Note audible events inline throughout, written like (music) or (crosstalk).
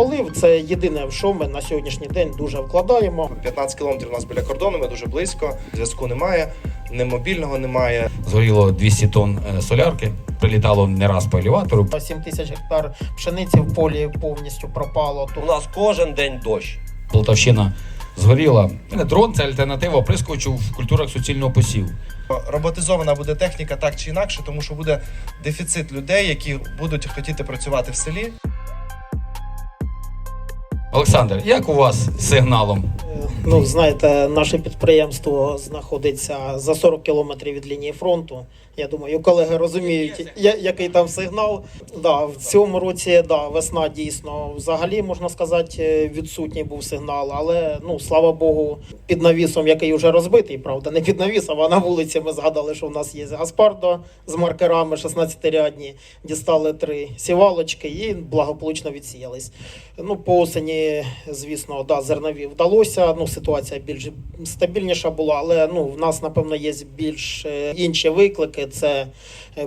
полив це єдине, в що ми на сьогоднішній день дуже вкладаємо. 15 кілометрів у нас біля кордону, ми дуже близько. Зв'язку немає, ні мобільного немає. Згоріло 200 тонн е, солярки, прилітало не раз по елеватору. 7 тисяч гектар пшениці в полі повністю пропало. У нас кожен день дощ. Полтавщина згоріла. Дрон це альтернатива оприскувачу в культурах суцільного посіву. Роботизована буде техніка так чи інакше, тому що буде дефіцит людей, які будуть хотіти працювати в селі. Олександр, як у вас з сигналом? Е, Ну, знаєте, наше підприємство знаходиться за 40 кілометрів від лінії фронту. Я думаю, колеги розуміють, який там сигнал. Да, в цьому році да, весна дійсно взагалі можна сказати, е, відсутній був сигнал. Але ну слава Богу, під навісом, який вже розбитий, правда, не під навісом, а на вулиці ми згадали, що в нас є Гаспардо з маркерами 16-рядні. Дістали три сівалочки і благополучно відсіялись. Ну, по осені, звісно, да, зернові вдалося. Ну, ситуація більш стабільніша була, але ну, в нас, напевно, є більш е, інші виклики. Це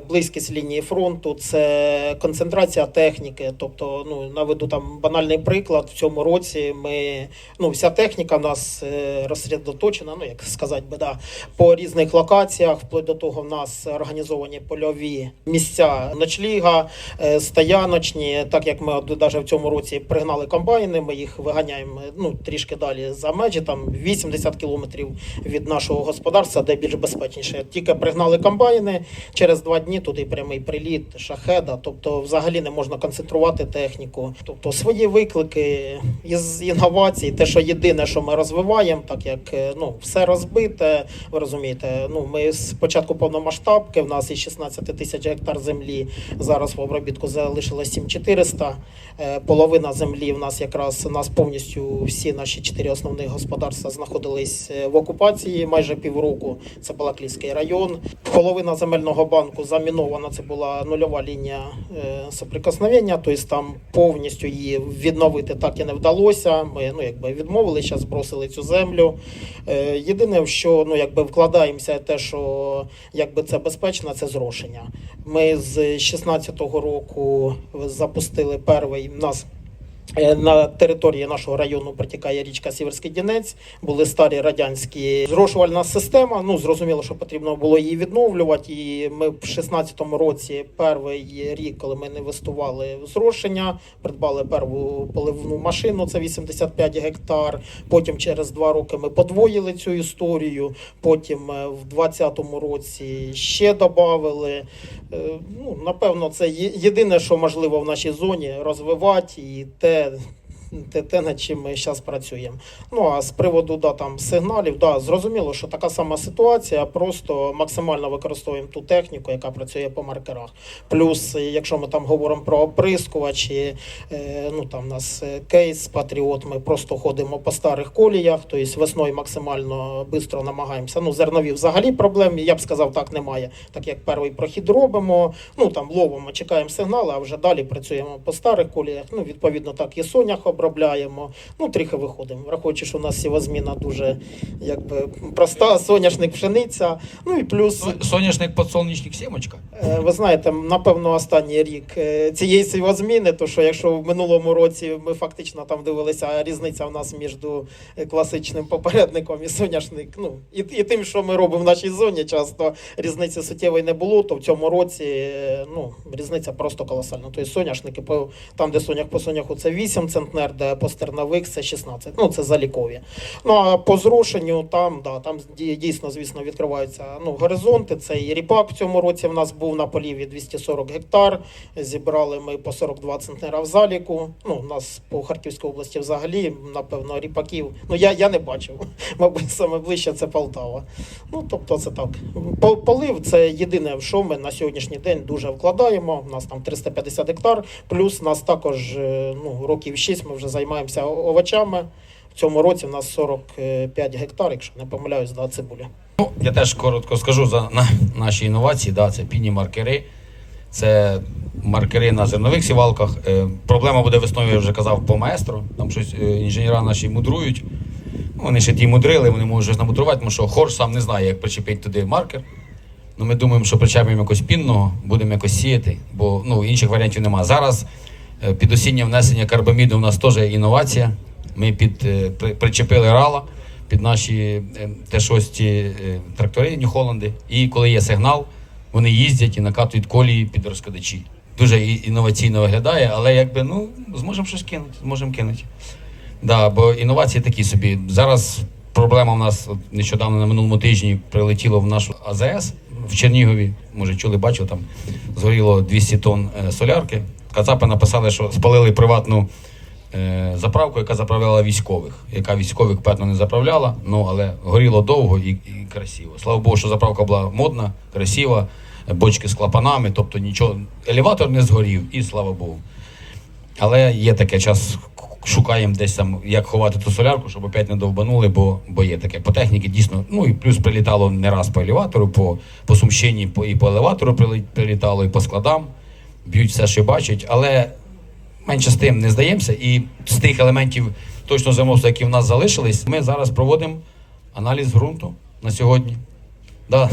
близькість лінії фронту, це концентрація техніки. Тобто, ну, наведу там банальний приклад. В цьому році ми, ну, вся техніка нас е, розсередоточена, ну, як сказати би, да, по різних локаціях, вплоть до того, в нас організовані польові місця ночліга, е, стояночні, так як ми навіть в цьому році пригнали комбайни, ми їх виганяємо ну, трішки далі за межі, там 80 кілометрів від нашого господарства, де більш безпечніше. Тільки пригнали комбайни, через два дні туди прямий приліт, шахеда, тобто взагалі не можна концентрувати техніку. Тобто свої виклики із інновацій, те, що єдине, що ми розвиваємо, так як е, ну, все розбите, ви розумієте, ну, ми з початку повномасштабки, в нас із 16 тисяч гектар землі, зараз в обробітку залишилось 7400. Е, Половина землі в нас якраз нас повністю всі наші чотири основних господарства знаходились е, в окупації майже півроку. Це Балаклійський район. Половина земельного банку замінована. Це була нульова лінія е, соприкосновення. Тобто там повністю її відновити так і не вдалося. Ми ну якби відмовили, збросили цю землю. Е, Єдине, в що ну якби вкладаємося, те, що якби це безпечно, це зрошення. Ми з 16-го року запустили перший нас. Е, На території нашого району протікає річка Сіверський Дінець. Були старі радянські зрошувальна система. Ну зрозуміло, що потрібно було її відновлювати. І ми в 16-му році, перший рік, коли ми інвестували в зрошення, придбали першу поливну машину. Це 85 гектар. Потім через два роки ми подвоїли цю історію. Потім е, в 20-му році ще додали. Е, Ну, напевно, це єдине, що можливо в нашій зоні розвивати, і те, Yeah. Те, те над чим ми зараз працюємо. Ну а з приводу да, там, сигналів, да, зрозуміло, що така сама ситуація, просто максимально використовуємо ту техніку, яка працює по маркерах. Плюс, якщо ми там говоримо про оприскувачі, е, ну там у нас е, кейс Патріот, ми просто ходимо по старих коліях, тобто весною максимально швидко намагаємося. Ну, зернові взагалі проблем, я б сказав, так немає. Так як перший прохід робимо, ну там ловимо, чекаємо сигнали, а вже далі працюємо по старих коліях. Ну, відповідно, так і сонях обробляємо. Ну, трохи виходимо. Враховуючи, що у нас сівозміна дуже якби проста, соняшник, пшениця. Ну і плюс. Со- Соняшник подсолнечник сімочка. Е, Ви знаєте, напевно, останній рік е, цієї сівозміни, то що якщо в минулому році ми фактично там дивилися різниця в нас між е, класичним попередником і соняшник, ну і, і тим, що ми робимо в нашій зоні, часто різниці суттєвої не було, то в цьому році ну, різниця просто колосальна. Тобто соняшники по там, де сонях по соняху це 8 центнер, де Постернових це 16. Ну це залікові. Ну а по зрошенню там, да, там дійсно, звісно, відкриваються ну, горизонти. Це і ріпак в цьому році в нас був на поліві 240 гектар. Зібрали ми по 42 центнера в заліку. Ну, у нас по Харківській області взагалі, напевно, ріпаків. Ну я, я не бачив. (laughs) Мабуть, саме ближче це Полтава. Ну, тобто, це так. Полив це єдине, в що ми на сьогоднішній день дуже вкладаємо. У нас там 350 гектар, плюс нас також е, ну, років 6 ми вже займаємося овочами. В цьому році в нас 45 гектар, якщо не помиляюсь, да, цибулі. Ну, я теж коротко скажу за на, наші інновації. Да, це піні маркери, це маркери на зернових сівалках. Е, проблема буде весною, я вже казав, по маестро. Там щось е, інженера наші мудрують. Ну, вони ще ті мудрили, вони можуть щось намудрувати, тому що хорш сам не знає, як причепити туди маркер. Ну, ми думаємо, що причепимо якось пінного, будемо якось сіяти, бо ну, інших варіантів немає. Зараз Під осіннє внесення карбаміду у нас теж інновація. Ми під, е, при- причепили рала під наші е, Т-6 е, трактори Нью-Холланди. І коли є сигнал, вони їздять і накатують колії під розкладачі. Дуже інноваційно виглядає, але якби ну зможемо щось кинути, зможемо кинути. Да, бо інновації такі собі. Зараз проблема в нас от нещодавно на минулому тижні прилетіло в нашу АЗС в Чернігові. Може, чули, бачили, там згоріло 200 тонн е, солярки. Кацапи написали, що спалили приватну е, заправку, яка заправляла військових, яка військових, певно, не заправляла, ну але горіло довго і, і красиво. Слава Богу, що заправка була модна, красива, бочки з клапанами, тобто нічого, елеватор не згорів, і слава Богу. Але є таке час, шукаємо десь там, як ховати ту солярку, щоб опять не довбанули, бо, бо є таке. По техніці дійсно, ну і плюс прилітало не раз по елеватору, по, по сумщині, по, і по елеватору прилітало, і по складам. Б'ють все, що бачать, але менше з тим не здаємося. І з тих елементів точно замовства, які в нас залишились, ми зараз проводимо аналіз ґрунту на сьогодні. Да.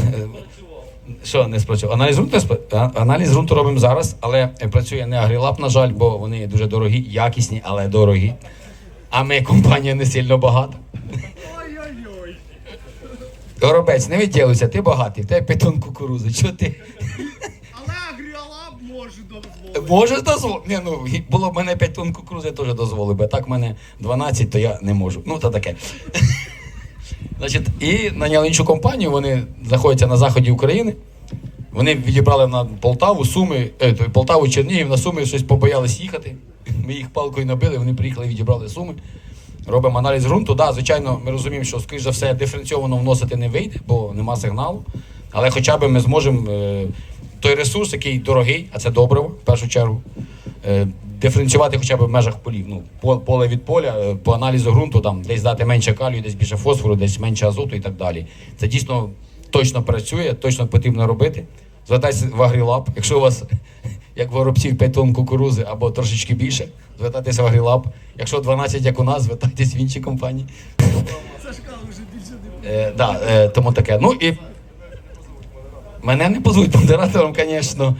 що не спрацював? Аналіз ґрунту, аналіз ґрунту робимо зараз, але працює не Агрілаб, на жаль, бо вони дуже дорогі, якісні, але дорогі. А ми компанія не сильно багата. Горобець, не відділуйся, ти багатий, в тебе п'ятон кукурузи. Чого ти? Але Агріалаб може дозволити. Можеш дозволити? Ні, ну було б мене 5 тонн кукурузи, я теж дозволив би. Так в мене 12, то я не можу. Ну, то таке. (laughs) Значить, і наняли іншу компанію, вони знаходяться на заході України. Вони відібрали на Полтаву, Суми, е, Полтаву, Чернігів, на Суми щось побоялись їхати. Ми їх палкою набили, вони приїхали, відібрали Суми. Робимо аналіз ґрунту. Да, звичайно, ми розуміємо, що, скоріш за все, диференційовано вносити не вийде, бо нема сигналу. Але хоча б ми зможемо е, той ресурс, який дорогий, а це добриво, в першу чергу, е, диференціювати хоча б в межах полів. Ну, поле від поля, е, по аналізу ґрунту, там, десь дати менше калію, десь більше фосфору, десь менше азоту і так далі. Це дійсно точно працює, точно потрібно робити. Звертайтеся в Агрілаб, якщо у вас, (laughs) як воробців, 5 тонн кукурузи або трошечки більше, звертайтеся в Агрілаб. Якщо 12, як у нас, звертайтесь в інші компанії. Сашка вже більше не Е, тому таке. Ну і мене не позвуть модератором, звісно,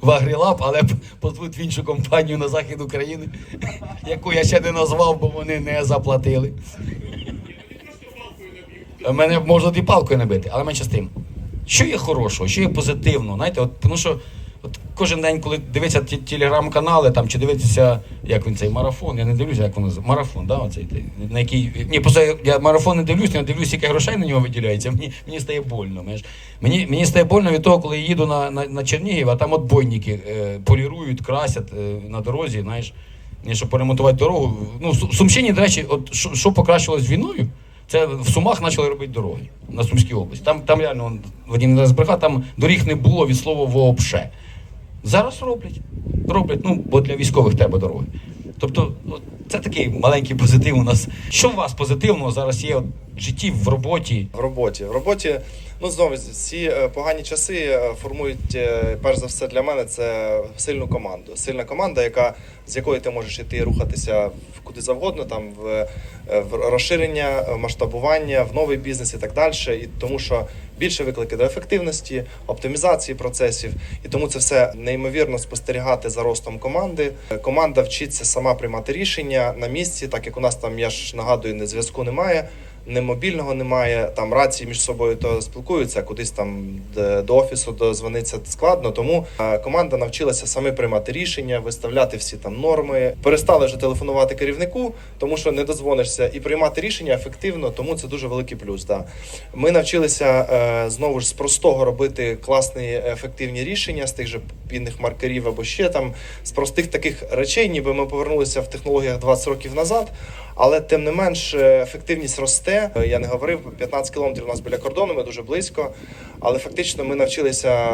в Агрілаб, але позвуть в іншу компанію на захід України, яку я ще не назвав, бо вони не заплатили. Мене можуть і палкою набити, але менше з тим. Що є хорошого, що є позитивного? Знаєте, от, тому що кожен день, коли дивиться ті- телеграм-канали там, чи дивитися, як він цей марафон, я не дивлюся, як воно називається. Марафон, да, оцей, на який. Ні, просто я- марафон не дивлюсь, не дивлюсь, яке грошей на нього виділяється. Мені, мені стає больно. Мені, мені стає больно від того, коли я їду на, на, на Чернігів, а там от бойники е, полірують, красять е, на дорозі, знаєш. Щоб поремонтувати дорогу. Ну, в Сумщині, до речі, от що, що покращилось війною, це в Сумах почали робити дороги на Сумській області. Там, там реально Вадим не збрехав, там доріг не було від слова вообще. Зараз роблять. Роблять, ну, бо для військових треба дороги. Тобто, це такий маленький позитив у нас. Що у вас позитивного зараз є в житті, в роботі? в роботі. В роботі, ну знову ці е, погані часи е, формують, е, перш за все, для мене це сильну команду. Сильна команда, яка з якою ти можеш іти рухатися куди завгодно, там в, в розширення, масштабування, в новий бізнес і так далі. І тому що більше виклики до ефективності, оптимізації процесів, і тому це все неймовірно спостерігати за ростом команди. Команда вчиться сама приймати рішення на місці, так як у нас там я ж нагадую, не зв'язку немає не мобільного немає, там рації між собою то спілкуються, кудись там до офісу дозвониться складно. Тому е, команда навчилася саме приймати рішення, виставляти всі там норми. Перестали вже телефонувати керівнику, тому що не дозвонишся, і приймати рішення ефективно, тому це дуже великий плюс. Да. Ми навчилися е, знову ж з простого робити класні ефективні рішення з тих же пінних маркерів або ще там з простих таких речей, ніби ми повернулися в технологіях 20 років назад. Але тим не менш ефективність росте. Е, Я не говорив, 15 кілометрів у нас біля кордону, ми дуже близько. Але фактично ми навчилися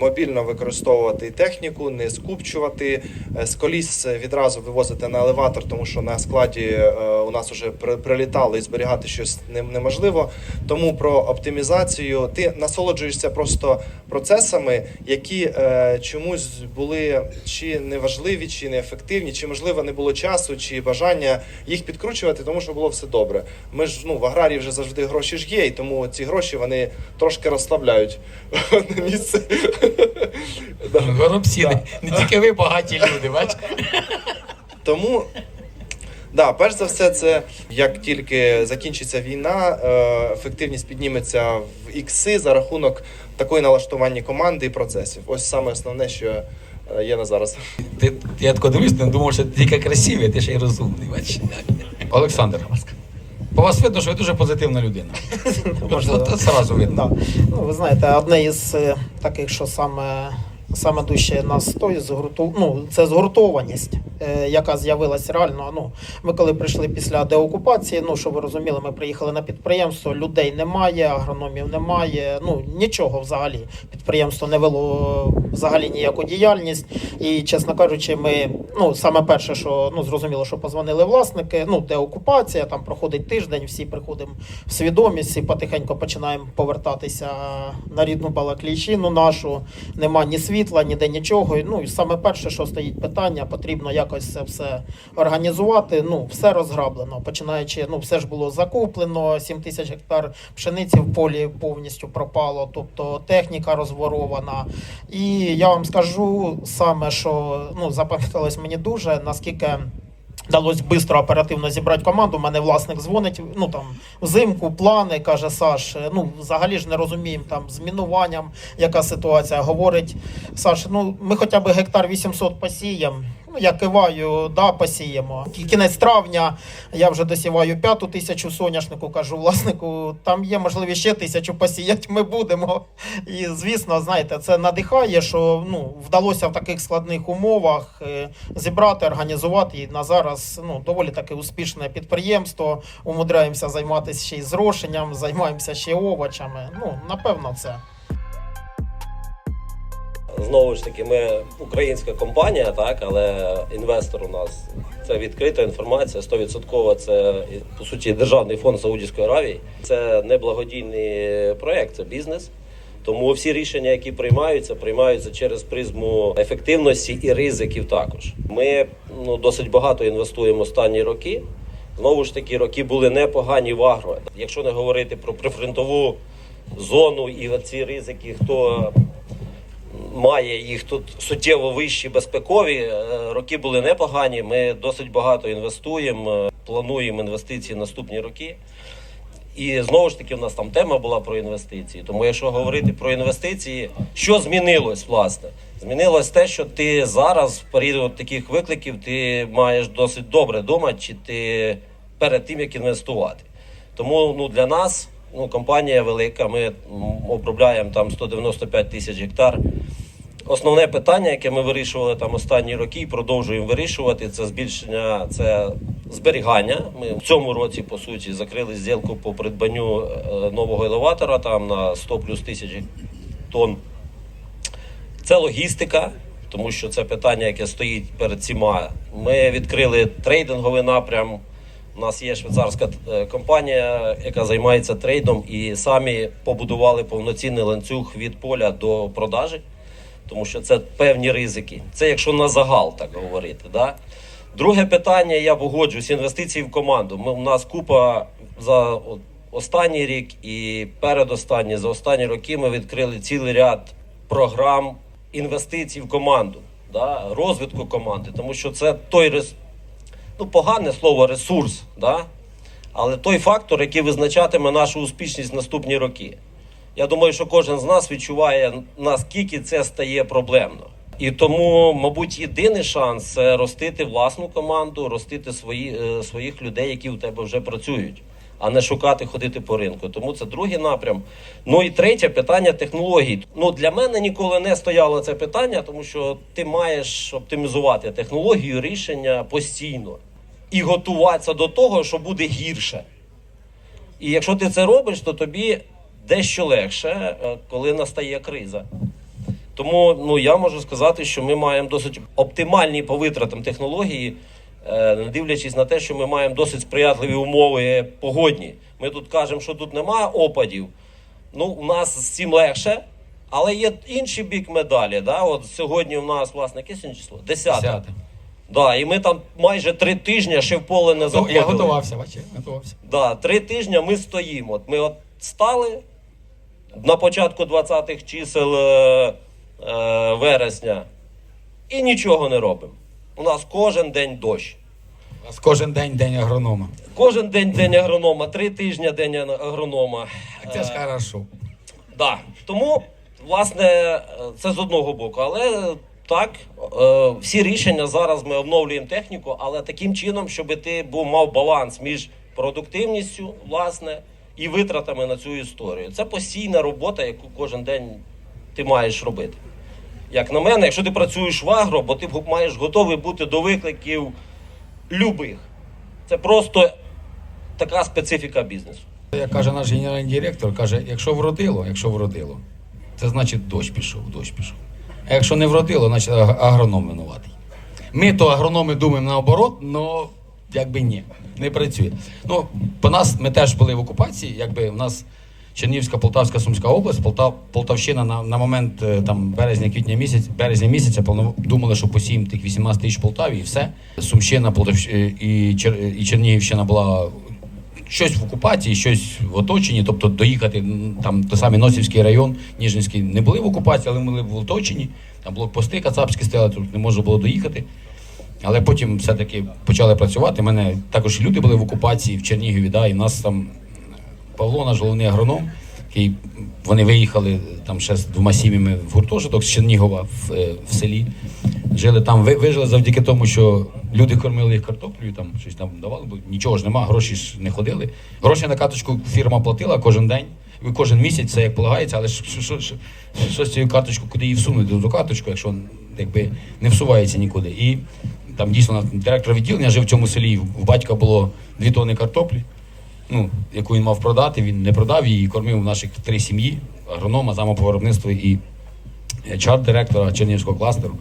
мобільно використовувати техніку, не скупчувати е, з коліс відразу вивозити на елеватор, тому що на складі е, у нас вже при- прилітало і зберігати щось неможливо. Тому про оптимізацію ти насолоджуєшся просто процесами, які е, чомусь були чи неважливі, чи неефективні, чи можливо не було часу, чи бажання їх підкручувати, тому що було все добре. Ми ж ну ну, в аграрії вже завжди гроші ж є, і тому ці гроші вони трошки розслабляють (laughs) на місце. (laughs) Горобці, не, тільки ви багаті люди, бач? Тому, да, перш за все, це як тільки закінчиться війна, е, ефективність підніметься в ікси за рахунок такої налаштування команди і процесів. Ось саме основне, що е, є на зараз. Ти, я тако дивлюсь, не думав, що ти тільки красивий, ти ще й розумний, бач. Олександр, по вас видно, що ви дуже позитивна людина. (laughs) Можливо. Це одразу видно. Да. Ну, ви знаєте, одне із е, таких, що саме, саме дужче нас стоїть, згурту... ну, це згуртованість, е, яка з'явилась реально. Ну, ми коли прийшли після деокупації, ну, щоб ви розуміли, ми приїхали на підприємство, людей немає, агрономів немає, ну, нічого взагалі. Підприємство не вело взагалі ніяку діяльність. І, чесно кажучи, ми, ну, саме перше, що ну, зрозуміло, що позвонили власники, ну, деокупація, там проходить тиждень, всі приходимо в свідомість і потихеньку починаємо повертатися на рідну балаклійщину нашу. Нема ні світла, ніде нічого. Ну і саме перше, що стоїть питання, потрібно якось це все організувати. Ну, все розграблено. Починаючи, ну все ж було закуплено, 7 тисяч гектар пшениці в полі повністю пропало, тобто техніка розворована. І я вам скажу саме, що ну запам'яталось мені дуже, наскільки. Вдалося швидко оперативно зібрати команду. У мене власник дзвонить, ну там взимку, плани, каже Саш. Ну взагалі ж не розуміємо там з мінуванням, яка ситуація. Говорить Саш, ну ми хоча б гектар 800 посіємо. Я киваю, да, посіємо. Кінець травня я вже досіваю п'яту тисячу соняшнику. Кажу власнику, там є можливість ще тисячу посіяти. Ми будемо. І звісно, знаєте, це надихає, що ну вдалося в таких складних умовах е, зібрати, організувати і на зараз ну доволі таке успішне підприємство. Умудряємося займатися ще й зрошенням, займаємося ще овочами. Ну напевно, це. Знову ж таки, ми українська компанія, так, але інвестор у нас це відкрита інформація, 100% це по суті державний фонд Саудівської Аравії. Це не благодійний проект, це бізнес. Тому всі рішення, які приймаються, приймаються через призму ефективності і ризиків. Також ми ну досить багато інвестуємо останні роки. Знову ж таки, роки були непогані в агро. Якщо не говорити про прифронтову зону і ці ризики, хто має їх тут суттєво вищі безпекові. Е, Роки були непогані. Ми досить багато інвестуємо, е, плануємо інвестиції наступні роки. І знову ж таки, в нас там тема була про інвестиції. Тому, якщо говорити про інвестиції, що змінилось, власне? Змінилось те, що ти зараз, в період таких викликів, ти маєш досить добре думати, чи ти перед тим, як інвестувати. Тому ну, для нас ну, компанія велика, ми обробляємо там 195 тисяч гектар. Основне питання, яке ми вирішували там останні роки і продовжуємо вирішувати, це збільшення, це зберігання. Ми в цьому році, по суті, закрили зділку по придбанню е, нового елеватора там на 100 плюс тисяч тонн. Це логістика, тому що це питання, яке стоїть перед всіма. Ми відкрили трейдинговий напрям. У нас є швейцарська е, компанія, яка займається трейдом, і самі побудували повноцінний ланцюг від поля до продажі, тому що це певні ризики. Це якщо на загал так говорити. Да? Друге питання, я погоджуюсь, інвестиції в команду. Ми, у нас купа за останній рік і передостанній, за останні роки ми відкрили цілий ряд програм інвестицій в команду, да? розвитку команди, тому що це той рес... ну, погане слово ресурс, да? але той фактор, який визначатиме нашу успішність в наступні роки. Я думаю, що кожен з нас відчуває, наскільки це стає проблемно. І тому, мабуть, єдиний шанс це ростити власну команду, ростити свої, е, своїх людей, які у тебе вже працюють, а не шукати ходити по ринку. Тому це другий напрям. Ну і третє питання технологій. Ну для мене ніколи не стояло це питання, тому що ти маєш оптимізувати технологію рішення постійно і готуватися до того, що буде гірше. І якщо ти це робиш, то тобі дещо легше, е, коли настає криза. Тому ну, я можу сказати, що ми маємо досить оптимальні по витратам технології, е, не дивлячись на те, що ми маємо досить сприятливі умови погодні. Ми тут кажемо, що тут немає опадів. Ну, у нас з цим легше, але є інший бік медалі. Да? От сьогодні у нас, власне, яке сьогодні число? Десяте. Десяте. Да, і ми там майже три тижні ще в поле не Ну, я готувався, бачиш, готувався. Да, три тижні ми стоїмо. От Ми от стали на початку 20-х чисел е, е, вересня і нічого не робимо. У нас кожен день дощ. У вас кожен день день агронома. Кожен день день агронома, три тижні день агронома. Так це ж хорошо. Да. Тому, власне, е, це з одного боку. Але так, е, всі рішення зараз ми обновлюємо техніку, але таким чином, щоб ти був мав баланс між продуктивністю, власне, і витратами на цю історію. Це постійна робота, яку кожен день ти маєш робити. Як на мене, якщо ти працюєш в агро, бо ти маєш готовий бути до викликів любих. Це просто така специфіка бізнесу. Як каже наш генеральний директор, каже, якщо вродило, якщо вродило, це значить дощ пішов, дощ пішов. А якщо не вродило, значить агроном винуватий. Ми то агрономи думаємо наоборот, але якби ні, не працює. Ну, по нас ми теж були в окупації, якби в нас Чернігівська, Полтавська, Сумська область, Полтав, Полтавщина на, на момент е, там березня, квітня місяць, березня місяця думали, що посіємо тих 18 тисяч Полтаві і все. Сумщина, Полтавщ... е, і, Чер... і Чернігівщина була щось в окупації, щось в оточенні, тобто доїхати там той самий Носівський район, Ніжинський не були в окупації, але ми були в оточенні. Там блокпости кацапські стояли, тут не можна було доїхати. Але потім все-таки почали працювати. У мене також люди були в окупації в Чернігові, да, і нас там Павло, наш головний агроном, який вони виїхали там ще з двома сім'ями в гуртожиток з Чернігова в, е, в селі. Жили там, вижили завдяки тому, що люди кормили їх картоплею, там щось там давали, бо нічого ж нема, гроші ж не ходили. Гроші на карточку фірма платила кожен день, кожен місяць, це як полагається, але що, що, що, що, що з цією карточкою, куди її всунути до карточку, якщо якби не всувається нікуди. І там дійсно директор відділення жив в цьому селі. В батька було дві тони картоплі ну, яку він мав продати, він не продав її кормив наших три сім'ї, агронома, зама і чарт-директора Чернігівського кластеру.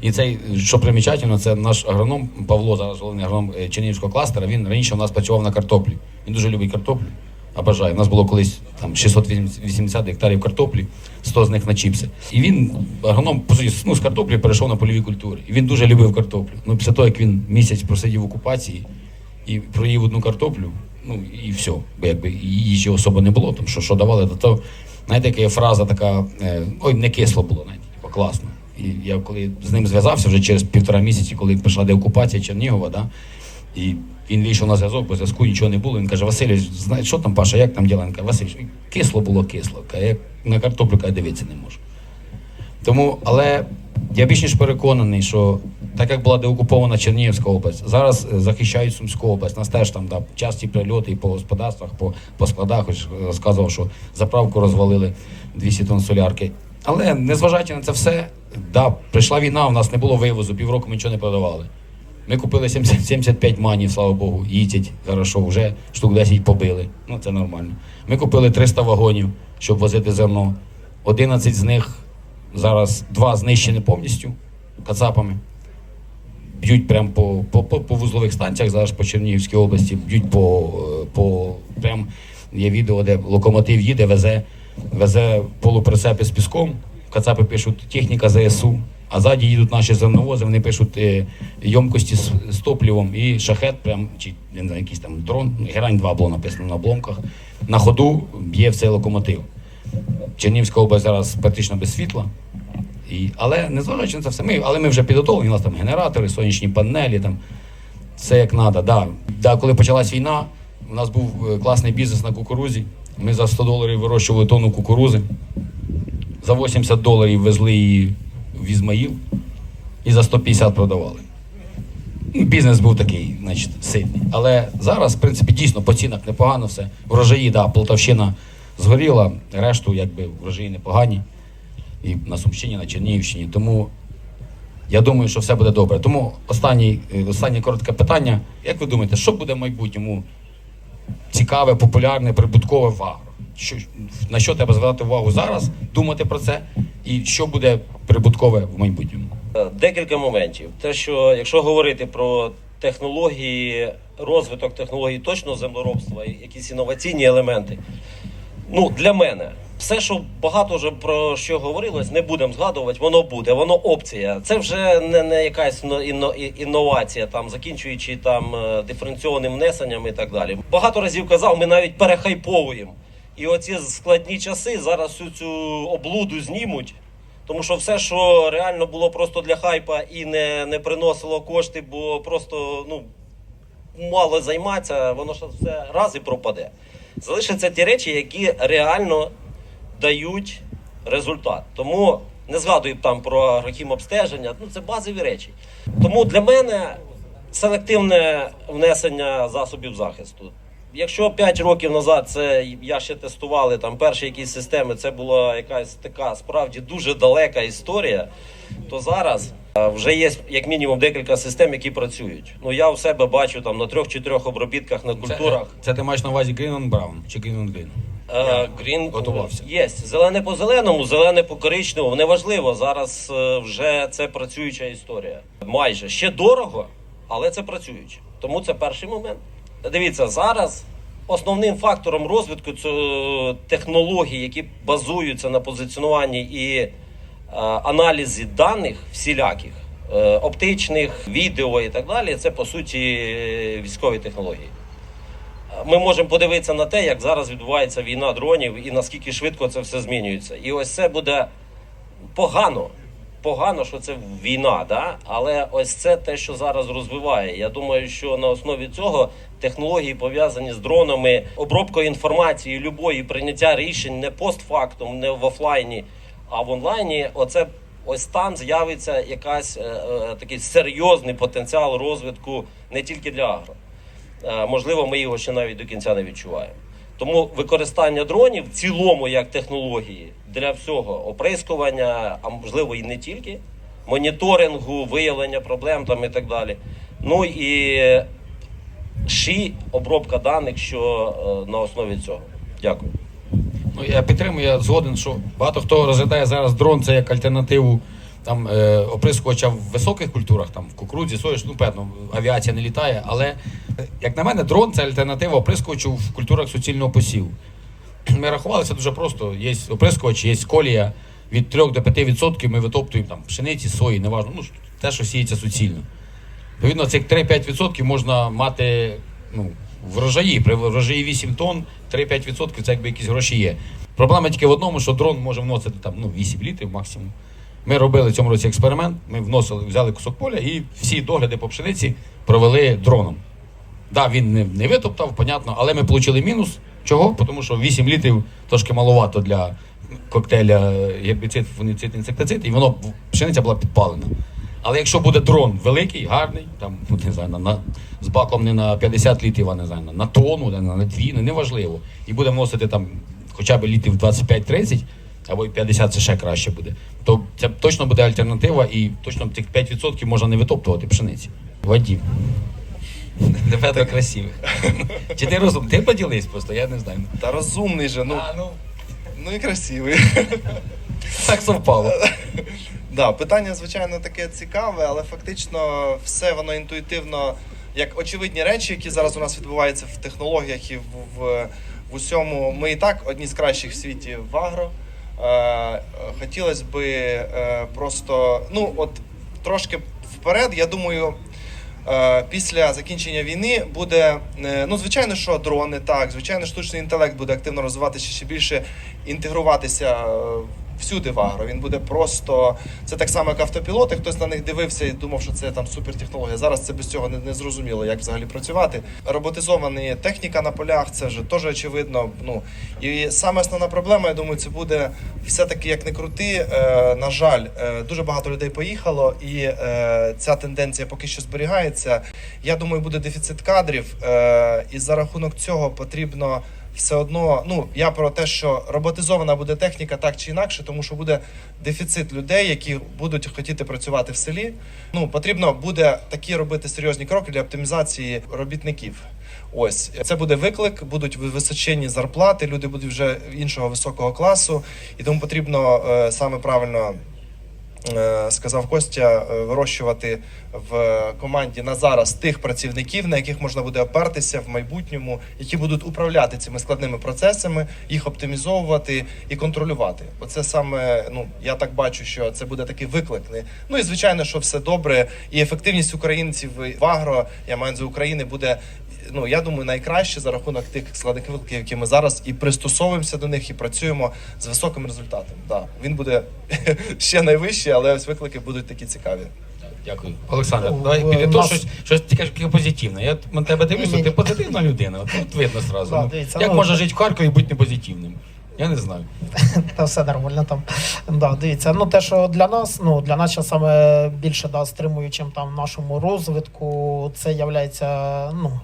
І цей, що примічательно, це наш агроном Павло, зараз головний агроном е, Чернігівського кластера. Він раніше у нас працював на картоплі. Він дуже любить картоплю. Обожаю. У нас було колись там 680 гектарів картоплі, 100 з них на чіпси. І він, агроном, по суті, ну, з картоплі перейшов на польові культури. І він дуже любив картоплю. Ну, після того, як він місяць просидів в окупації і проїв одну картоплю, ну і все. Бо якби їжі особо не було, тому що що давали, то, то знаєте, яка є фраза така, е, ой, не кисло було, знаєте, типу, класно. І я коли з ним зв'язався вже через півтора місяці, коли прийшла деокупація Чернігова, да, і він вийшов на зв'язок, бо зв'язку нічого не було. Він каже, Василь, знаєш, що там, Паша, як там діла? Він каже, Василь, кисло було кисло. Як на картоплю каже, дивитися не можу. Тому, але я більш ніж переконаний, що так як була деокупована Чернігівська область, зараз е, захищають Сумську область. Нас теж там да, часті прильоти і по господарствах, по, по складах. Ось розказував, що заправку розвалили 200 тонн солярки. Але незважаючи на це все, да, прийшла війна, у нас не було вивозу, півроку ми нічого не продавали. Ми купили 70, 75 манів, слава Богу, їздять хорошо, вже штук 10 побили. Ну це нормально. Ми купили 300 вагонів, щоб возити зерно. 11 з них зараз два знищені повністю кацапами. Б'ють прямо по, по, по, по вузлових станціях, зараз по Чернігівській області, б'ють по, по прям є відео, де локомотив їде, везе, везе полуприцепи з піском. Кацапи пишуть техніка ЗСУ, а ззаді їдуть наші зерновози, вони пишуть е, йомкості з, з топливом і шахет, прям, чи не знаю, якийсь там дрон, герань 2 було написано на обломках. На ходу б'є в цей локомотив. Чернігівська область зараз практично без світла. І, але незважаючи на це все, ми, але ми вже підготовлені, у нас там генератори, сонячні панелі, там, все як треба. Да. Да, коли почалась війна, у нас був е, класний бізнес на кукурузі. Ми за 100 доларів вирощували тонну кукурузи. За 80 доларів везли її в Ізмаїл і за 150 продавали. Бізнес був такий, значить, сильний. Але зараз, в принципі, дійсно по цінах непогано все. Врожаї, да, Полтавщина згоріла, решту, якби врожаї непогані. І на Сумщині, на Чернігівщині. Тому я думаю, що все буде добре. Тому е, останнє коротке питання. Як ви думаєте, що буде в майбутньому цікаве, популярне, прибуткове в агро? Що, на що треба звертати увагу зараз, думати про це, і що буде прибуткове в майбутньому? Е, Декілька моментів. Те, що якщо говорити про технології, розвиток технологій точно землеробства, якісь інноваційні елементи. Ну, для мене все, що багато вже про що говорилось, не будемо згадувати, воно буде, воно опція. Це вже не, не якась іно- інновація, там закінчуючи там е, диференційним внесенням і так далі. Багато разів казав, ми навіть перехайповуємо. І оці складні часи зараз всю цю облуду знімуть. Тому що все, що реально було просто для хайпа і не, не приносило кошти, бо просто ну, мало займатися, воно ж все раз і пропаде. Залишаться ті речі, які реально дають результат. Тому не згадую там про агрохімобстеження, ну це базові речі. Тому для мене селективне внесення засобів захисту. Якщо 5 років назад це я ще тестували там перші якісь системи, це була якась така справді дуже далека історія, то зараз е, вже є як мінімум декілька систем, які працюють. Ну я у себе бачу там на трьох чи трьох обробітках на культурах. це ти маєш на увазі Green on Brown чи Green on Green? Е, Грін готувався. Є зелене по зеленому, зелене по коричневому. Неважливо. Зараз е, вже це працююча історія. Майже ще дорого, але це працююче. Тому це перший момент. Дивіться, зараз основним фактором розвитку технологій, які базуються на позиціонуванні і е, аналізі даних всіляких, е, оптичних, відео і так далі, це по суті е, військові технології ми можемо подивитися на те, як зараз відбувається війна дронів і наскільки швидко це все змінюється. І ось це буде погано. Погано, що це війна, да? але ось це те, що зараз розвиває. Я думаю, що на основі цього технології пов'язані з дронами, обробкою інформації, любої прийняття рішень не постфактум, не в офлайні, а в онлайні. Оце ось там з'явиться якась е, е, такий серйозний потенціал розвитку не тільки для агро. Е, можливо, ми його ще навіть до кінця не відчуваємо. Тому використання дронів в цілому як технології для всього оприскування, а можливо і не тільки, моніторингу, виявлення проблем там і так далі. Ну і ші обробка даних, що е, на основі цього. Дякую. Ну, я підтримую, я згоден, що багато хто розглядає зараз дрон це як альтернативу там, е, оприскувача в високих культурах, там, в кукурудзі, соєш, ну, певно, авіація не літає, але, як на мене, дрон це альтернатива оприскувачу в культурах суцільного посіву. Ми рахувалися дуже просто. Є оприскувач, є колія. Від 3 до 5% ми витоптуємо там пшениці, сої, неважно, ну, те, що сіється суцільно. Відповідно, цих 3-5% можна мати ну, врожаї. При врожаї 8 тонн, 3-5% це якби якісь гроші є. Проблема тільки в одному, що дрон може вносити там, ну, 8 літрів максимум. Ми робили в цьому році експеримент, ми вносили, взяли кусок поля і всі догляди по пшениці провели дроном. Да, він не, не витоптав, понятно, але ми отримали мінус. Чого? Тому що 8 літрів трошки маловато для коктейля гербіцид, фунгіцид, інсектицид, і воно пшениця була підпалена. Але якщо буде дрон великий, гарний, там ну, не знаю, на, з баком не на 50 літрів, а не знаю, на, тонну, на, на дві, ну, неважливо. І буде вносити там хоча б літрів 25-30, або й 50 це ще краще буде. То це точно буде альтернатива, і точно цих 5% можна не витоптувати пшениці. Вадім. (laughs) До красивих. Чи ти розум? Ти поділись просто, я не знаю. Та розумний же, ну, А, ну, ну і красивий. (laughs) так совпало. (laughs) Да, питання, звичайно, таке цікаве, але фактично все воно інтуїтивно, як очевидні речі, які зараз у нас відбуваються в технологіях і в, в, в усьому. Ми і так одні з кращих в світі в агро. Е, хотілося би е, просто, ну, от трошки вперед, я думаю. Е, Після закінчення війни буде е, ну звичайно, що дрони так, звичайно, штучний інтелект буде активно розвиватися ще більше інтегруватися е, всюди в агро. Він буде просто це так само, як автопілоти. Хтось на них дивився і думав, що це там супертехнологія. Зараз це без цього не, не зрозуміло, як взагалі працювати. Роботизована техніка на полях, це вже теж очевидно. Ну і саме основна проблема, я думаю, це буде все-таки як не крути. Е, на жаль, е, дуже багато людей поїхало, і е, ця тенденція поки що зберігається. Я думаю, буде дефіцит кадрів, е, і за рахунок цього потрібно все одно. Ну я про те, що роботизована буде техніка так чи інакше, тому що буде дефіцит людей, які будуть хотіти працювати в селі. Ну потрібно буде такі робити серйозні кроки для оптимізації робітників. Ось це буде виклик, будуть височенні зарплати, люди будуть вже іншого високого класу, і тому потрібно е, саме правильно сказав Костя, е, вирощувати в команді на зараз тих працівників, на яких можна буде опертися в майбутньому, які будуть управляти цими складними процесами, їх оптимізовувати і контролювати. Оце саме, ну я так бачу, що це буде такий виклик. Ну і звичайно, що все добре, і ефективність українців в агро, я маю увазі України, буде. Ну, я думаю, найкраще за рахунок тих складних викликів, які ми зараз і пристосовуємося до них, і працюємо з високим результатом. Да, він буде (laughs) ще найвищий, але ось виклики будуть такі цікаві. Дякую. Олександр, Ну, давай підіть нас- щось, щось таке позитивне. Я на тебе дивлюся, ти позитивна людина. Тут видно зразу. Да, Ну, Як ну, можна жити в Харкові і бути не позитивним? Я не знаю. (laughs) Та все нормально там. Да, дивіться, ну те, що для нас, ну для нас ще саме більше да, стримуючим там нашому розвитку, це являється ну.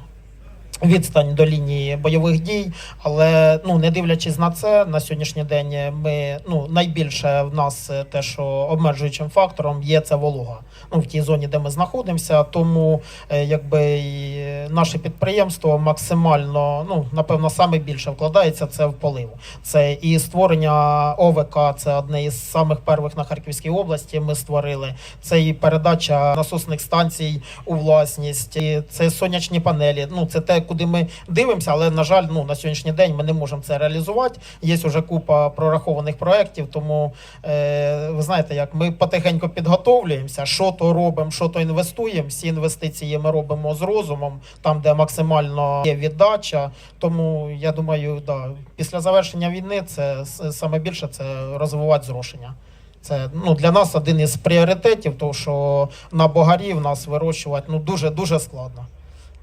Відстань до лінії бойових дій, але ну не дивлячись на це, на сьогоднішній день ми ну найбільше в нас е, те, що обмежуючим фактором є це волога. Ну в тій зоні, де ми знаходимося. Тому е, якби наше підприємство максимально, ну напевно, саме більше вкладається це в полив. Це і створення ОВК, це одне із самих перших на Харківській області. Ми створили. Це і передача насосних станцій у власність, і це сонячні панелі. Ну це те, куди ми дивимося, але на жаль, ну на сьогоднішній день ми не можемо це реалізувати. Є вже купа прорахованих проєктів, тому е, ви знаєте, як ми потихеньку підготовлюємося, що то робимо, що то інвестуємо. Всі інвестиції ми робимо з розумом, там де максимально є віддача. Тому я думаю, да, після завершення війни це саме більше це розвивати зрошення. Це ну для нас один із пріоритетів, тому що на богарі в нас вирощувати ну дуже дуже складно.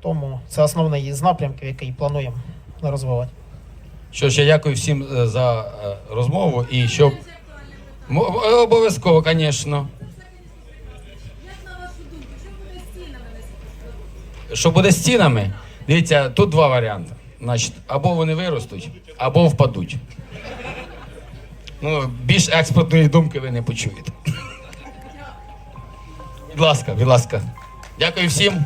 Тому це основний із напрямків, який плануємо розвивати. Що я дякую всім е, за е, розмову і щоб. Е, Обов'язково, звісно. Що буде з цінами? Дивіться, тут два варіанти. Значить, або вони виростуть, або впадуть. Ну, більш експертної думки ви не почуєте. Будь ласка, будь ласка. Дякую всім.